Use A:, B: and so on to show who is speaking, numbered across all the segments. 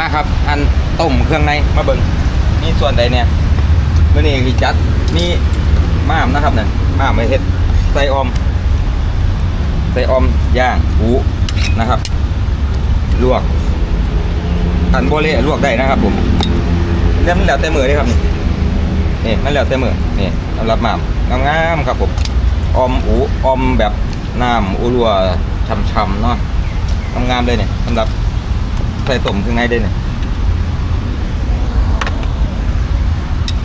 A: มาครับ อันต้มเครื่องในมาเบิงนี่ส่วนใดเนี่ยมื่อนี้คือจัดมีม้ามนะครับเนี่ยม้ามไม่เฮ็ดใส่ออมใส่ออมย่างหูนะครับ ลวกอันโบเล่ลวกได้นะครับ ผมเรื่องมันแล้วแต่มือเลยครับนี่นี่มันแล้วแต่มือนี่สำหรับม่ามงามๆครับผมออมอูออมแบบน้ำอูรัวช่ำๆเนาะงามๆเลยเนี่ยสำหรับ ใส่ต้มข้างในได้เนี่ย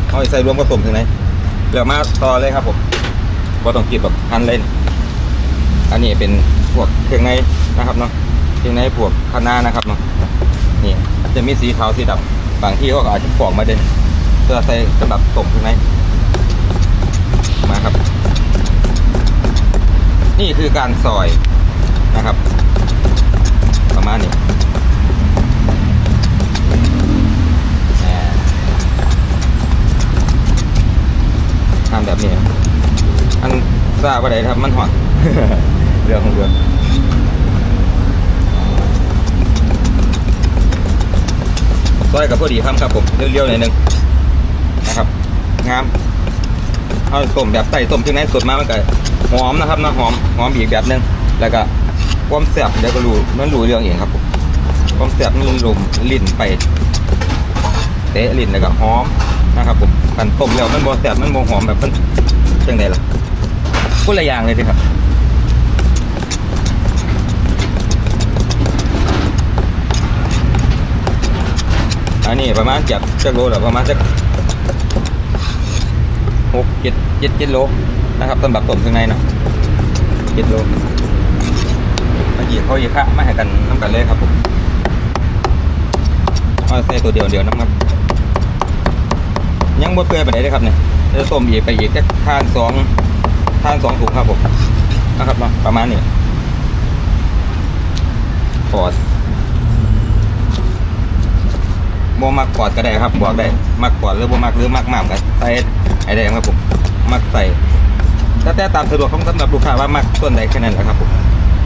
A: เอาใส่รวมกับต้มข้างในเดี๋ยวมาต่อเลยครับผมว่าต้องกินแบบหั่นเลยนี่อันนี้เป็นพวกเครื่องในนะครับเนาะที่องในพวกคะน้านะครับเนาะนี่จะมีสีขาวสีดำบางที่เขาก็อาจจะปอกมาเด่นเพื่อใส่สำหรับต้มข้างในมาครับ นี่คือการซอยนะครับ ประมาณนี้ ทราบ่ไดครับมันหอนเรื่องของเรื่องซอยกับพอดีครับครับผมเรียวๆหน่อยนึงนะครับงามเอาต้มแบบใส่ต้มที่ไหนสดมามันก็หอมนะครับนะหอมหอมอีกแบบหนึงแล้วก็ความแซ่บเดี๋ยวก็รู้มันรู้เรื่องเองครับผมความแซ่บมันลมลิ้นไปเตะลิ้นแล้วก็หอมนะครับผมกันต้มแล้วมันบ่แซ่บมันบ่หอมแบบมันจังไดล่ะ คนละอย่างเลยสิครับ อันนี้ประมาณจากจากโลหรือประมาณจากหกเจ็ดเจ็ดเจ็ดโลนะครับสำหรับต้มข้างในเนาะเจ็ดโลมื่อกี้เขาอีกค่ะมาให้กันน้ำกันเลยครับผมเอาใส่ตัวเดียวเดียวน้ำครับ ยังบดเปื่อยไปไหนเลยครับเนี่ยจะต้มอีกไปอีกแค่ทานสอง ทานสองถุงครับผมนะครับเนาประมาณนี้พอบ่มักกอดก็ได้ครับบอกได้มักกอดหรือบ่มักหรือมักมากก็ใส่ไอ้แดงครับผมมักใส่แต่แต่ตามสะดวกของสำหรับลูกค้าว่ามักส่วนใดแค่นั้นแหละครับผม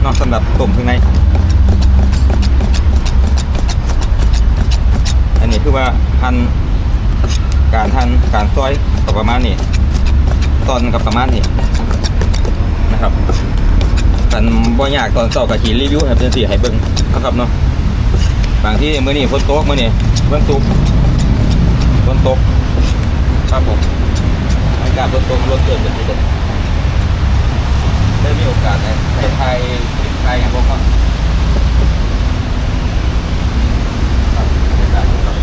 A: นอกสำหรับต้มข้างในอันนี้คือว่าหั่นการหั่นการซอยก็ประมาณนี้ ตอนกับประมาณนี้นะครับกันบ่ยากตอนเช้าก็สิรีวิวให้เป็นสิให้เบิ่งนะครับเนาะบางที่มื้อนี้ฝนตกมื้อนี้ฝนตกฝนตกครับผมอากาศฝนตกรถเกิดเป็นที่เด็ดได้มีโอกาสได้ไทยไทยอย่างพวกเขาครับบรรยากาศครับ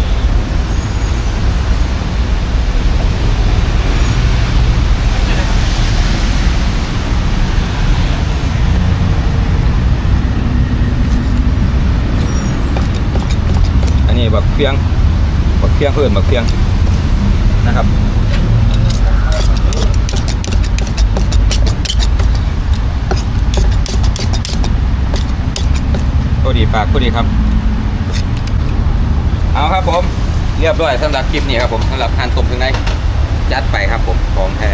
A: อันนี้ บักเฟียงบักเฟียงเพื่อนบักเฟียงนะครับก็ดีปากก็ดีครับ เอาครับผม เรียบร้อยสำหรับคลิปนี้ครับผมสำหรับทานต้มถึงในจัดไปครับผมของแท้